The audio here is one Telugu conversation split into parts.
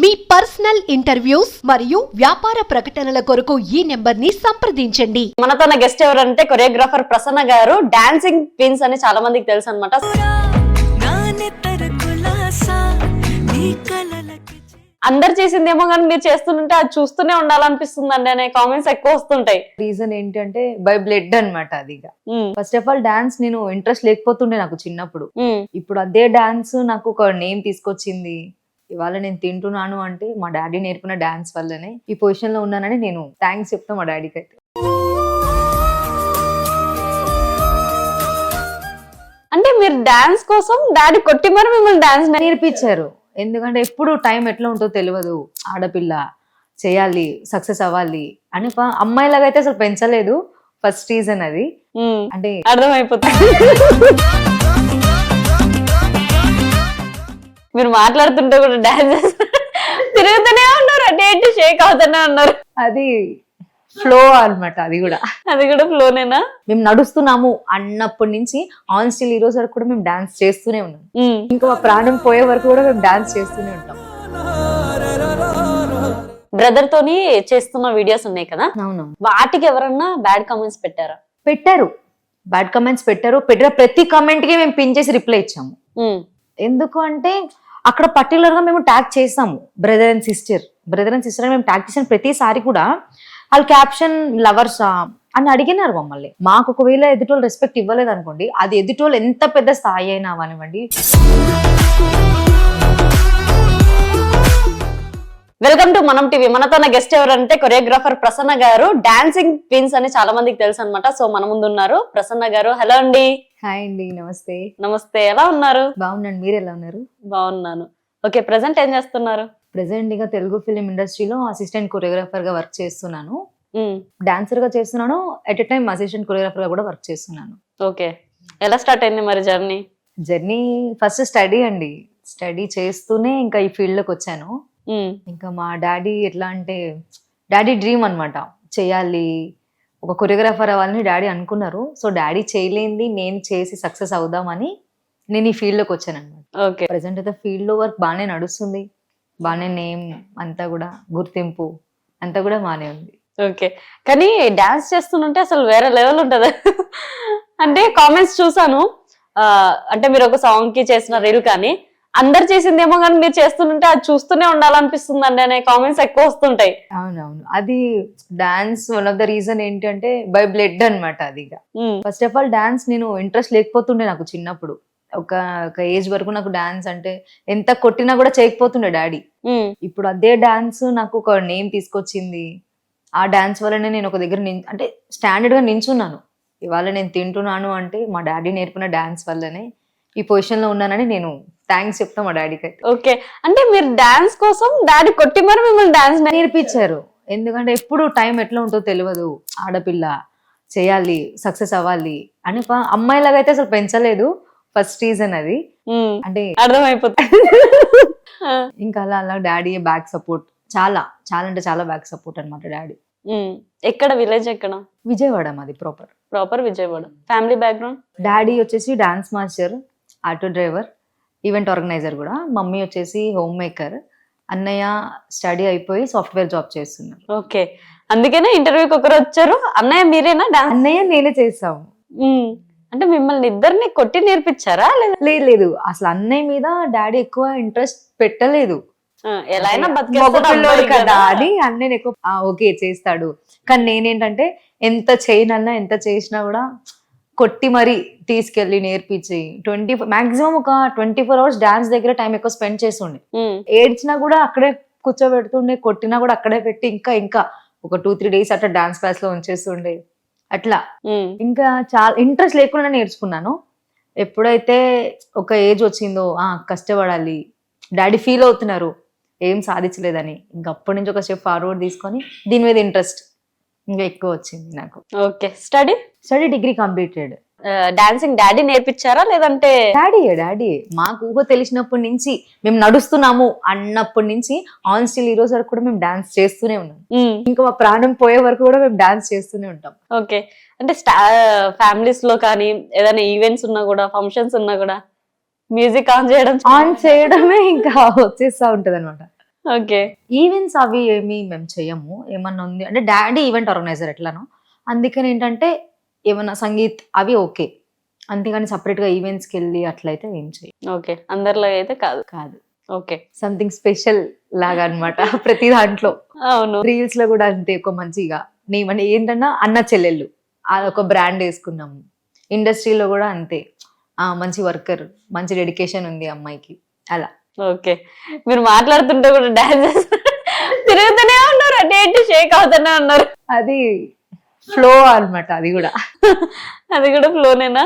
మీ పర్సనల్ ఇంటర్వ్యూస్ మరియు వ్యాపార ప్రకటనల కొరకు ఈ నెంబర్ని సంప్రదించండి. మనతో గెస్ట్ ఎవరంటే choreographer Prasanna garu. Dancing queens అని చాలా మందికి తెలుసు అనమాట అందరు చేసిందేమో కానీ మీరు చేస్తుంటే అది చూస్తూనే ఉండాలనిపిస్తుంది అనే కామెంట్స్ ఎక్కువ వస్తుంటాయి. రీజన్ ఏంటంటే బై బ్లడ్ అన్నమాట అది ఫస్ట్ ఆఫ్ ఆల్ డాన్స్ నేను ఇంట్రెస్ట్ లేకపోతుండే నాకు చిన్నప్పుడు. ఇప్పుడు అదే డాన్స్ నాకు ఒక నేమ్ తీసుకొచ్చింది. ఇవాళ నేను తింటున్నాను అంటే మా డాడీ నేర్పిన డాన్స్ వల్లనే ఈ పొజిషన్లో ఉన్నానని నేను థ్యాంక్స్ చెప్తా మా డాడీకి అయితే. అంటే మీరు డాన్స్ కోసం డాడీ కొట్టి మరి మిమ్మల్ని డాన్స్ నేర్పించారు. ఎందుకంటే ఎప్పుడు టైం ఎట్లా ఉంటుందో తెలియదు. ఆడపిల్ల చేయాలి సక్సెస్ అవ్వాలి అని అమ్మాయిలాగా అయితే అసలు పెంచలేదు. ఫస్ట్ రీజన్ అది. అంటే అర్థమైపోతుంది. మీరు మాట్లాడుతుంటే కూడా డాన్స్ తిరుగుతూనే ఉన్నారు. అటు షేక్ అవుతూనే ఉన్నారు. అది ఫ్లో అన్నమాట అది కూడా. అది కూడా ఫ్లోనేనా మేము నడుస్తున్నాము అన్నప్పటి నుంచి ఆన్ స్టిల్ ఈ రోజు వరకు కూడా మేము డాన్స్ చేస్తూనే ఉన్నాం. ఇంకా మా ప్రాణం పోయే వరకు కూడా మేము డాన్స్ చేస్తూనే ఉంటాం. బ్రదర్ తోని చేస్తున్న వీడియోస్ ఉన్నాయి కదా? అవును వాటికి ఎవరన్నా బ్యాడ్ కామెంట్స్ పెట్టారా? పెట్టారు. బ్యాడ్ కమెంట్స్ పెట్టారు. పెట్టిన ప్రతి కమెంట్కి మేము పిన్ చేసి రిప్లై ఇచ్చాము. ఎందుకు అంటే అక్కడ పర్టికులర్గా మేము ట్యాగ్ చేసాము brother and sister brother and sister మేము ట్యాగ్ చేసిన ప్రతిసారి కూడా వాళ్ళు క్యాప్షన్ లవర్సా అని అడిగినారు మమ్మల్ని. మాకు ఒకవేళ ఎదుటోళ్ళు రెస్పెక్ట్ ఇవ్వలేదు అనుకోండి అది ఎదుటోళ్ళు ఎంత పెద్ద స్థాయి అయినా అవనివ్వండి వెల్కమ్ టు మనం టీవీ. మనతో గెస్ట్ ఎవరంటే choreographer Prasanna garu. Dancing queens అని చాలా మందికి తెలుసు అనమాట సో మన ముందు ఉన్నారు ప్రసన్న గారు. హలో అండి. హాయ్ అండి నమస్తే. నమస్తే. ఎలా ఉన్నారు? బాగున్నాను. మీరు ఎలా ఉన్నారు? బాగున్నాను. ఓకే ప్రెసెంట్ ఏం చేస్తున్నారు? ప్రెసెంట్గా తెలుగు ఫిలిం ఇండస్ట్రీలో అసిస్టెంట్ కొరియోగ్రాఫర్గా వర్క్ చేస్తున్నాను. డాన్సర్గా చేస్తున్నాను. ఎట్ ఎ టైం అసిస్టెంట్ కొరియోగ్రాఫర్గా కూడా వర్క్ చేస్తున్నాను. ఓకే. ఎలా స్టార్ట్ అయింది మరి జర్నీ జర్నీ ఫస్ట్ స్టడీ అండి. స్టడీ చేస్తూనే ఇంకా ఈ ఫీల్డ్లోకి వచ్చాను. ఇంకా మా డాడీ ఎట్లా అంటే డాడీ డ్రీమ్ అన్నమాట. చేయాలి. ఒక కొరియోగ్రాఫర్ అవ్వాలని డాడీ అనుకున్నారు. సో డాడీ చేయలేంది నేను చేసి సక్సెస్ అవుదామని నేను ఈ ఫీల్డ్లోకి వచ్చాను అనమాట ఓకే ప్రజెంట్ అయితే ఫీల్డ్లో వర్క్ బాగానే నడుస్తుంది. బాగానే నేమ్ అంతా కూడా గుర్తింపు అంతా కూడా బాగానే ఉంది. ఓకే కానీ డాన్స్ చేస్తుంటే అసలు వేరే లెవెల్ ఉంటది. అంటే కామెంట్స్ చూసాను. అంటే మీరు ఒక సాంగ్కి చేసిన రీల్ కానీ అందరు చేసిందేమో కానీ మీరు చేస్తుంటే అది చూస్తూనే ఉండాలనిపిస్తుంది అండి అనే కామెంట్స్ ఎక్కువ వస్తుంటాయి. అవునవును. అది dance one of the reason ఏంటంటే బై బ్లడ్ అన్నమాట అది ఫస్ట్ ఆఫ్ ఆల్ డాన్స్ నేను ఇంట్రెస్ట్ లేకపోతుండే నాకు చిన్నప్పుడు. ఒక ఒక ఏజ్ వరకు నాకు డాన్స్ అంటే ఎంత కొట్టినా కూడా చేయకపోతుండే డాడీ. ఉమ్, ఇప్పుడు అదే డాన్స్ నాకు ఒక నేమ్ తీసుకొచ్చింది. ఆ డాన్స్ వల్లనే నేను ఒక దగ్గర అంటే స్టాండర్డ్గా నించున్నాను. ఇవాళ నేను తింటున్నాను అంటే మా డాడీ నేర్పిన డాన్స్ వల్లనే ఈ పొజిషన్లో ఉన్నానని నేను థ్యాంక్స్ చెప్తా మా డాడీకి అయితే. ఓకే. అంటే మీరు డాన్స్ కోసం డాడీ కొట్టి మరి మిమ్మల్ని డాన్స్ నేర్పించారు. ఎందుకంటే ఎప్పుడు టైం ఎట్లా ఉంటుందో తెలియదు. ఆడపిల్ల చేయాలి సక్సెస్ అవ్వాలి అని ప- అమ్మాయిలాగా అయితే అసలు పెంచలేదు. ఫస్ట్ రీజన్ అది. అంటే అర్థమైపోతుంది. ఇంకా అలా అలా డాడీ బ్యాక్ సపోర్ట్. చాలా చాలా అంటే చాలా బ్యాక్ సపోర్ట్ అన్నమాట డాడీ. ఉమ్, ఎక్కడ? విలేజ్ ఎక్కడ? విజయవాడ మాది proper proper Vijayawada. Family background daddy వచ్చేసి dance master auto driver event organiser కూడా. మమ్మీ వచ్చేసి హోమ్ మేకర్. అన్నయ్య స్టడీ అయిపోయి సాఫ్ట్వేర్ జాబ్ చేస్తున్నారు. ఓకే. అందుకనే ఇంటర్వ్యూకి ఒకరు వచ్చారు. అన్నయ్య మీరేనా డాన్స్ అన్నయ్య నేనే చేసాము ఉమ్. అంటే మిమ్మల్ని ఇద్దరిని కొట్టి నేర్పించారా లేదా? లేదు లేదు. అసలు అన్నయ్య మీద డాడీ ఎక్కువ ఇంట్రెస్ట్ పెట్టలేదు. ఎలా అయినా బతికేస్తాడు కదా. అని అన్నయ్య ఎక్కువ "ఆ, ఓకే చేస్తాడు. కానీ నేనేంటంటే ఎంత చేయనన్నా ఎంత చేసినా కూడా కొట్టి మరీ తీసుకెళ్ళి నేర్పించి ట్వంటీ మాక్సిమం ఒక ట్వంటీ ఫోర్ అవర్స్ డాన్స్ దగ్గర టైం ఎక్కువ స్పెండ్ చేస్తుండే. ఏడ్చినా కూడా అక్కడే కూర్చోబెడుతుండే కొట్టినా కూడా అక్కడే పెట్టి ఇంకా ఇంకా ఒక టూ త్రీ డేస్ అట్లా డాన్స్ క్లాస్లో ఉంచేస్తుండే. అట్లా. ఇంకా చాలా ఇంట్రెస్ట్ లేకుండా నేర్చుకున్నాను. ఎప్పుడైతే ఒక ఏజ్ వచ్చిందో ఆ కష్టపడాలి. డాడీ ఫీల్ అవుతున్నారు. ఏం సాధించలేదని. ఇంకా అప్పటి నుంచి ఒక స్టెప్ ఫార్వర్డ్ తీసుకొని దీని మీద ఇంట్రెస్ట్ ఇంకా ఎక్కువ వచ్చింది నాకు. Okay study study degree completed dancing daddy నేర్పించారా? లేదంటే డాడీ డాడీ మాకు ఊహ తెలిసినప్పటి నుంచి మేము నడుస్తున్నాము అన్నప్పటి నుంచి ఆన్ స్టిల్ ఈ రోజు వరకు కూడా మేము డాన్స్ చేస్తూనే ఉన్నాం. ఇంకా మా ప్రాణం పోయే వరకు కూడా మేము డాన్స్ చేస్తూనే ఉంటాం. ఓకే. అంటే ఫ్యామిలీస్లో కానీ ఏదైనా ఈవెంట్స్ ఉన్నా కూడా ఫంక్షన్స్ ఉన్నా కూడా మ్యూజిక్ ఆన్ చేయడం ఆన్ చేయడమే ఇంకా వచ్చేస్తా ఉంటది అనమాట ఓకే. ఈవెంట్స్ అవి ఏమి మేము చెయ్యము ఏమన్నా ఉంది? అంటే డాడీ ఈవెంట్ ఆర్గనైజర్ ఎట్లానో. అందుకని ఏంటంటే ఏమన్నా సంగీత్ అవి ఓకే. అంతేగాని సపరేట్గా ఈవెంట్స్కి వెళ్ళి అట్లయితే ఏం చెయ్యం. ఓకే. అందరిలో అయితే కాదు. కాదు. ఓకే. సంథింగ్ స్పెషల్ లాగా అన్నమాట ప్రతి దాంట్లో. అవును. రీల్స్లో కూడా అంతే ఒక మంచిగా. నేమని ఏంటన్నా అన్న చెల్లెళ్ళు. అదొక బ్రాండ్ వేసుకున్నాము ఇండస్ట్రీలో కూడా అంతే. ఆ మంచి వర్కర్ మంచి డెడికేషన్ ఉంది అమ్మాయికి. అలా. ఓకే. మీరు మాట్లాడుతుంటే కూడా డాన్స్ తిరుగుతూనే ఉన్నారు. అటు షేక్ అవుతూనే ఉన్నారు. అది ఫ్లో అన్నమాట అది కూడా. అది కూడా ఫ్లోనేనా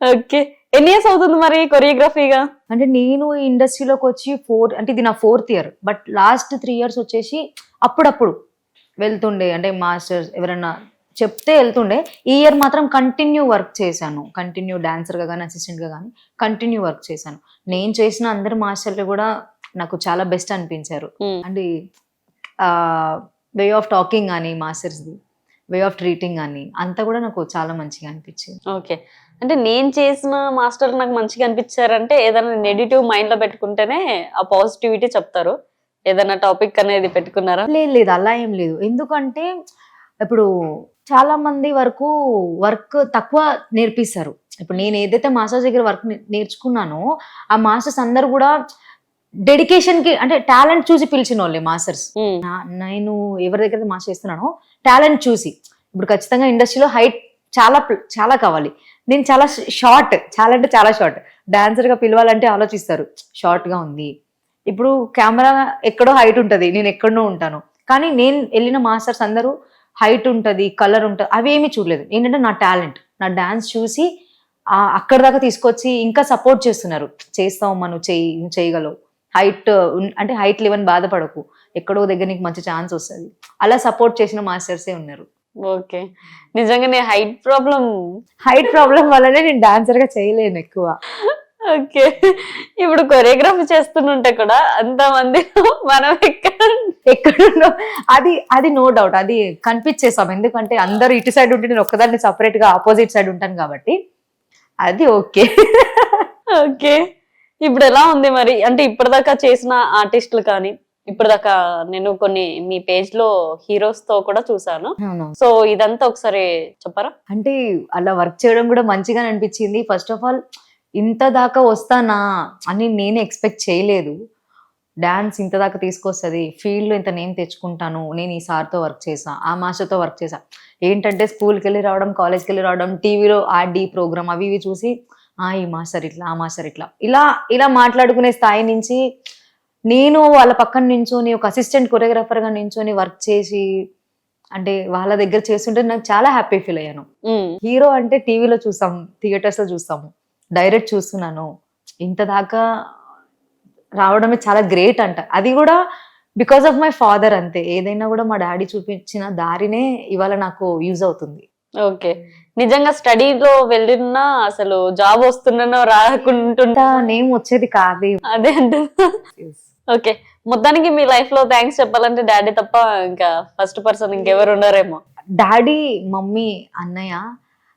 ఓకే ఎన్ని ఇయర్స్ అవుతుంది మరి కొరియోగ్రఫీగా అంటే నేను ఈ ఇండస్ట్రీలోకి వచ్చి ఫోర్ అంటే ఇది నా fourth year but last three years వచ్చేసి అప్పుడప్పుడు వెళ్తుండే అంటే మాస్టర్స్ ఎవరైనా చెప్తే వెళ్తుండే. ఈ ఇయర్ మాత్రం కంటిన్యూ వర్క్ చేశాను. కంటిన్యూ డాన్సర్గా కానీ అసిస్టెంట్గా కానీ కంటిన్యూ వర్క్ చేశాను. నేను చేసిన అందరు మాస్టర్లు కూడా నాకు చాలా బెస్ట్ అనిపించారు. అండ్ వే ఆఫ్ టాకింగ్ కానీ మాస్టర్స్ది వే ఆఫ్ ట్రీటింగ్ కానీ అంతా కూడా నాకు చాలా మంచిగా అనిపించింది. ఓకే. అంటే నేను చేసిన మాస్టర్ నాకు మంచిగా అనిపించారంటే ఏదైనా నెగిటివ్ మైండ్లో పెట్టుకుంటేనే ఆ పాజిటివిటీ చెప్తారు. ఏదైనా టాపిక్ అనేది పెట్టుకున్నారా? లేదు లేదు. అలా ఏం లేదు. ఎందుకంటే ఇప్పుడు చాలా మంది వరకు వర్క్ తక్కువ నేర్పిస్తారు. ఇప్పుడు నేను ఏదైతే మాస్టర్స్ దగ్గర వర్క్ నేర్చుకున్నానో ఆ మాస్టర్స్ అందరు కూడా డెడికేషన్కి అంటే టాలెంట్ చూసి పిలిచిన వాళ్ళే మాస్టర్స్ నా- నేను ఎవరి దగ్గర మాస్టర్ చేస్తున్నానో టాలెంట్ చూసి. ఇప్పుడు ఖచ్చితంగా ఇండస్ట్రీలో హైట్ చాలా చాలా కావాలి. నేను చాలా షార్ట్ చాలా అంటే చాలా షార్ట్ డాన్సర్గా పిలవాలంటే ఆలోచిస్తారు. షార్ట్గా ఉంది. ఇప్పుడు కెమెరా ఎక్కడో హైట్ ఉంటది. నేను ఎక్కడనో ఉంటాను. కానీ నేను వెళ్ళిన మాస్టర్స్ అందరూ హైట్ ఉంటది కలర్ ఉంటది. అవి ఏమీ చూడలేదు. ఏంటంటే నా టాలెంట్ నా డాన్స్ చూసి అక్కడ దాకా తీసుకొచ్చి ఇంకా సపోర్ట్ చేస్తున్నారు. చేస్తావు మనం నువ్వు చేయగలవు. హైట్ అంటే హైట్ లెవెన్ బాధపడకు. ఎక్కడో దగ్గర నీకు మంచి ఛాన్స్ వస్తుంది. అలా సపోర్ట్ చేసిన మాస్టర్సే ఉన్నారు. ఓకే. నిజంగా నేను హైట్ ప్రాబ్లం హైట్ ప్రాబ్లం వల్లనే నేను డాన్సర్గా చేయలేను ఎక్కువ. ఓకే. ఇప్పుడు కొరియోగ్రఫీ చేస్తుంటే కూడా అంత మంది మనం ఎక్కడ ఎక్కడున్నో? అది అది నో డౌట్. అది కనిపించేసాం ఎందుకంటే అందరూ ఇటు సైడ్ ఉంటే నేను ఒక్కదాన్ని సపరేట్గా ఆపోజిట్ సైడ్ ఉంటాను కాబట్టి. అది ఓకే. ఓకే. ఇప్పుడు ఎలా ఉంది మరి? అంటే ఇప్పటిదాకా చేసిన ఆర్టిస్టులు కానీ ఇప్పటిదాకా నేను కొన్ని మీ పేజ్లో హీరోస్తో కూడా చూసాను సో ఇదంతా ఒకసారి చెప్పరా? అంటే అలా వర్క్ చేయడం కూడా మంచిగా అనిపించింది. ఫస్ట్ ఆఫ్ ఆల్ ఇంత దాకా వస్తానా అని నేను ఎక్స్పెక్ట్ చేయలేదు. డాన్స్ ఇంత దాకా తీసుకొస్తుంది ఫీల్డ్లో ఇంత నేమ్ తెచ్చుకుంటాను నేను ఈ సార్తో వర్క్ చేసా ఆ మాస్టర్తో వర్క్ చేసా. ఏంటంటే స్కూల్కి వెళ్ళి రావడం కాలేజ్కి వెళ్ళి రావడం టీవీలో ఆర్డీ ప్రోగ్రామ్ అవి ఇవి చూసి ఈ మాస్టర్ ఇట్లా ఆ మాస్టర్ ఇట్లా. ఇలా ఇలా మాట్లాడుకునే స్థాయి నుంచి నేను వాళ్ళ పక్కన నించొని ఒక అసిస్టెంట్ కొరియోగ్రాఫర్గా నించొని వర్క్ చేసి అంటే వాళ్ళ దగ్గర చేస్తుంటే నాకు చాలా హ్యాపీ ఫీల్ అయ్యాను. హీరో అంటే టీవీలో చూసాం థియేటర్స్లో చూస్తాము డైరెక్ట్ చూస్తున్నాను. ఇంత దాకా రావడమే చాలా గ్రేట్ అంట. అది కూడా బికాస్ ఆఫ్ మై ఫాదర్ అంతే. ఏదైనా కూడా మా డాడీ చూపించిన దారినే ఇవాళ నాకు యూజ్ అవుతుంది. ఓకే. నిజంగా స్టడీలో వెళ్ళినా అసలు జాబ్ వస్తున్ననో రాకుంటుంటా నేమ్ వచ్చేది కాదు. అదే అంటే ఓకే. మొత్తానికి మీ లైఫ్లో థ్యాంక్స్ చెప్పాలంటే డాడీ తప్ప ఇంకా ఫస్ట్ పర్సన్ ఇంకెవరు ఉన్నారేమో డాడీ మమ్మీ అన్నయ్య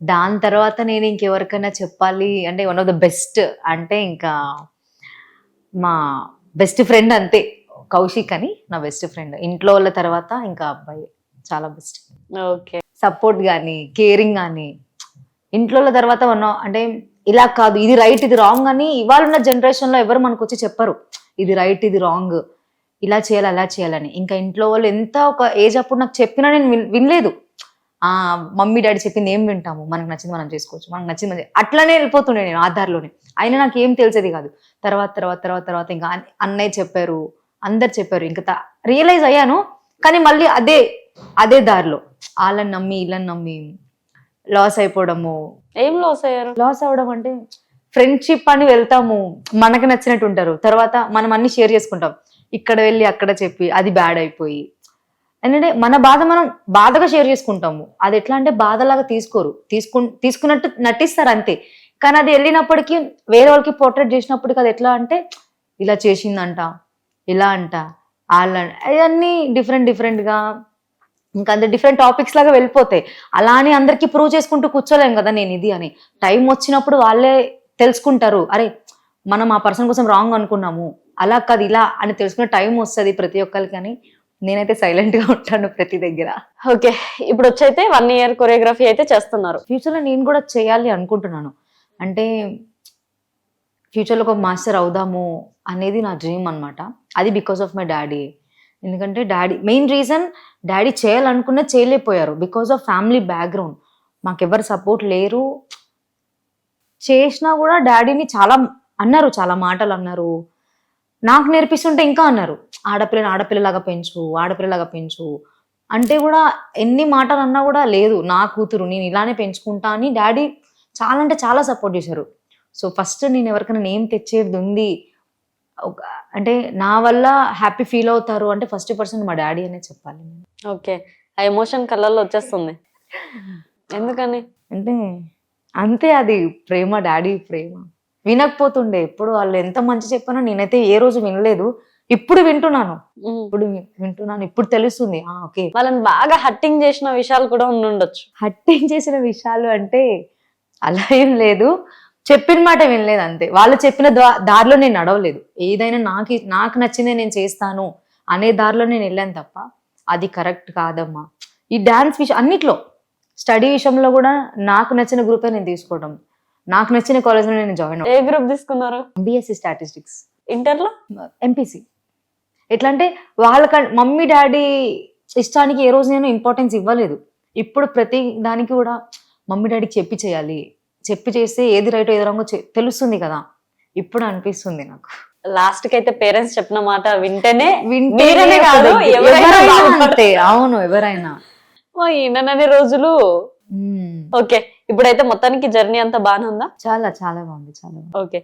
దాని తర్వాత నేను ఇంకెవరికైనా చెప్పాలి అంటే వన్ ఆఫ్ ద బెస్ట్ అంటే ఇంకా మా బెస్ట్ ఫ్రెండ్ అంతే. కౌశిక్ అని నా బెస్ట్ ఫ్రెండ్ ఇంట్లో వాళ్ళ తర్వాత ఇంకా అబ్బాయి చాలా బెస్ట్ ఓకే. సపోర్ట్ కానీ కేరింగ్ కానీ ఇంట్లో తర్వాత మనం అంటే ఇలా కాదు ఇది రైట్ ఇది రాంగ్ అని ఇవాళ ఉన్న జనరేషన్లో ఎవరు మనకు వచ్చి చెప్పరు. ఇది రైట్ ఇది రాంగ్. ఇలా చేయాలి అలా చేయాలని ఇంకా ఇంట్లో వాళ్ళు ఎంత ఒక ఏజ్ అప్పుడు నాకు చెప్పినా నేను వినలేదు. ఆ మమ్మీ డాడీ చెప్పింది ఏం వింటాము? మనకు నచ్చింది మనం చేసుకోవచ్చు. మనకు నచ్చింది మనం అట్లానే వెళ్ళిపోతుండే నేను ఆధార్లోనే అయినా నాకు ఏం తెలిసేది కాదు. తర్వాత తర్వాత తర్వాత తర్వాత ఇంకా అన్నయ్య చెప్పారు అందరు చెప్పారు. ఇంకా రియలైజ్ అయ్యాను. కానీ మళ్ళీ అదే అదే దారిలో. వాళ్ళని నమ్మి వీళ్ళని నమ్మి లాస్ అయిపోవడము. ఏం లాస్ అయ్యారు? లాస్ అవడం అంటే ఫ్రెండ్షిప్ అని వెళ్తాము. మనకు నచ్చినట్టు ఉంటారు. తర్వాత మనం అన్ని షేర్ చేసుకుంటాం. ఇక్కడ వెళ్ళి అక్కడ చెప్పి అది బ్యాడ్ అయిపోయి. ఎందుకంటే మన బాధ మనం బాధగా షేర్ చేసుకుంటాము. అది ఎట్లా అంటే బాధలాగా తీసుకోరు. తీసుకు తీసుకున్నట్టు నటిస్తారు అంతే. కానీ అది వెళ్ళినప్పటికీ వేరే వాళ్ళకి పోర్ట్రేట్ చేసినప్పటికీ అది ఎట్లా అంటే ఇలా చేసిందంట ఇలా అంట వాళ్ళ అవన్నీ డిఫరెంట్ డిఫరెంట్గా ఇంకా అంత డిఫరెంట్ టాపిక్స్ లాగా వెళ్ళిపోతాయి. అలా అని అందరికీ ప్రూవ్ చేసుకుంటూ కూర్చోలేం కదా నేను ఇది అని. టైం వచ్చినప్పుడు వాళ్ళే తెలుసుకుంటారు అరే మనం ఆ పర్సన్ కోసం రాంగ్ అనుకున్నాము. అలా కాదు ఇలా అని తెలుసుకునే టైం వస్తుంది ప్రతి ఒక్కరికి కానీ నేనైతే సైలెంట్గా ఉంటాను ప్రతి దగ్గర. ఓకే ఇప్పుడు వచ్చైతే వన్ ఇయర్ కొరియోగ్రఫీ అయితే చేస్తున్నారు. ఫ్యూచర్లో నేను కూడా చేయాలి అనుకుంటున్నాను. అంటే ఫ్యూచర్లో ఒక మాస్టర్ అవుదాము అనేది నా డ్రీమ్ అన్నమాట. అది బికాస్ ఆఫ్ మై డాడీ ఎందుకంటే డాడీ మెయిన్ రీజన్ డాడీ చేయాలనుకున్న చేయలేకపోయారు. Because of family background. మాకెవరు support లేరు. చేసినా కూడా డాడీని చాలా అన్నారు చాలా మాటలు అన్నారు. నాకు నేర్పిస్తుంటే ఇంకా అన్నారు. ఆడపిల్లని ఆడపిల్లలాగా పెంచు ఆడపిల్లలాగా పెంచు. అంటే కూడా ఎన్ని మాటలు అన్నా కూడా లేదు నా కూతురు నేను ఇలానే పెంచుకుంటా అని డాడీ చాలా అంటే చాలా సపోర్ట్ చేశారు. సో ఫస్ట్ నేను ఎవరికైనా నేమ్ తెచ్చేది ఉంది అంటే నా వల్ల హ్యాపీ ఫీల్ అవుతారు అంటే ఫస్ట్ పర్సన్ మా డాడీ అనే చెప్పాలి. ఓకే. ఆ ఎమోషన్ కళ్ళల్లో వచ్చేస్తుంది. ఎందుకని? అంటే అంతే అది ప్రేమ డాడీ ప్రేమ. వినకపోతుండే ఎప్పుడు వాళ్ళు ఎంత మంచి చెప్పానో నేనైతే ఏ రోజు వినలేదు. ఇప్పుడు వింటున్నాను. ఇప్పుడు వింటున్నాను. ఇప్పుడు తెలుస్తుంది. ఓకే. వాళ్ళని బాగా హట్టింగ్ చేసిన విషయాలు కూడా ఉండుండొచ్చు. హట్టింగ్ చేసిన విషయాలు అంటే అలా ఏం లేదు. చెప్పిన మాట వినలేదు అంతే. వాళ్ళు చెప్పిన దారిలో నేను నడవలేదు. ఏదైనా నాకు నాకు నచ్చిందే నేను చేస్తాను అనే దారిలో నేను వెళ్ళాను తప్ప అది కరెక్ట్ కాదమ్మా. ఈ డాన్స్ విషయం అన్నిట్లో. స్టడీ విషయంలో కూడా నాకు నచ్చిన గ్రూపే నేను తీసుకోవడం. నాకు నచ్చిన కాలేజ్లో నేను జాయిన్ ఏ గ్రూప్ తీసుకున్నారు? బిఎస్సి స్టాటిస్టిక్స్ ఇంటర్లో ఎంపీసీ ఎట్లా అంటే వాళ్ళక మమ్మీ డాడీ ఇష్టానికి ఏ రోజు నేను ఇంపార్టెన్స్ ఇవ్వలేదు. ఇప్పుడు ప్రతి దానికి కూడా మమ్మీ డాడీకి చెప్పి చేయాలి. చెప్పి చేస్తే ఏది రైట్ ఏది రాంగో తెలుస్తుంది కదా. ఇప్పుడు అనిపిస్తుంది నాకు. లాస్ట్కి అయితే పేరెంట్స్ చెప్పిన మాట వింటేనే వింటేనే కాదు. అంతే అవును ఎవరైనా. ఓ, ఈయననని రోజులు. ఓకే ఇప్పుడైతే మొత్తానికి జర్నీ అంతా బాగానే ఉందా? చాలా చాలా బాగుంది చాలా ఓకే.